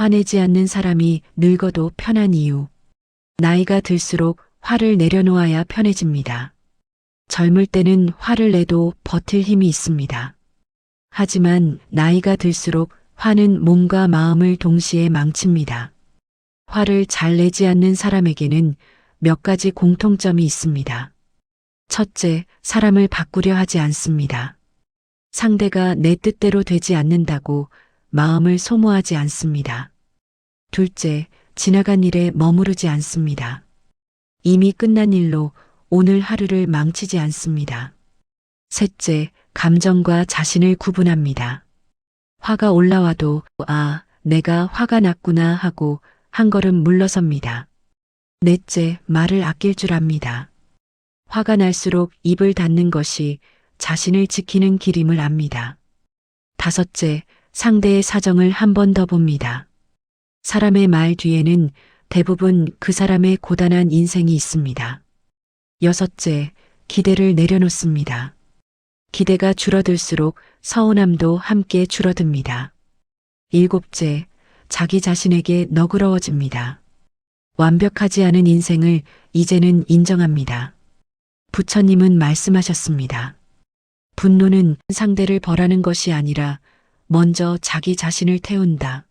화내지 않는 사람이 늙어도 편한 이유. 나이가 들수록 화를 내려놓아야 편해집니다. 젊을 때는 화를 내도 버틸 힘이 있습니다. 하지만 나이가 들수록 화는 몸과 마음을 동시에 망칩니다. 화를 잘 내지 않는 사람에게는 몇 가지 공통점이 있습니다. 첫째, 사람을 바꾸려 하지 않습니다. 상대가 내 뜻대로 되지 않는다고 마음을 소모하지 않습니다. 둘째, 지나간 일에 머무르지 않습니다. 이미 끝난 일로 오늘 하루를 망치지 않습니다. 셋째, 감정과 자신을 구분합니다. 화가 올라와도 아, 내가 화가 났구나 하고 한 걸음 물러섭니다. 넷째, 말을 아낄 줄 압니다. 화가 날수록 입을 닫는 것이 자신을 지키는 길임을 압니다. 다섯째, 상대의 사정을 한 번 더 봅니다. 사람의 말 뒤에는 대부분 그 사람의 고단한 인생이 있습니다. 여섯째, 기대를 내려놓습니다. 기대가 줄어들수록 서운함도 함께 줄어듭니다. 일곱째, 자기 자신에게 너그러워집니다. 완벽하지 않은 인생을 이제는 인정합니다. 부처님은 말씀하셨습니다. 분노는 상대를 벌하는 것이 아니라 먼저 자기 자신을 태운다.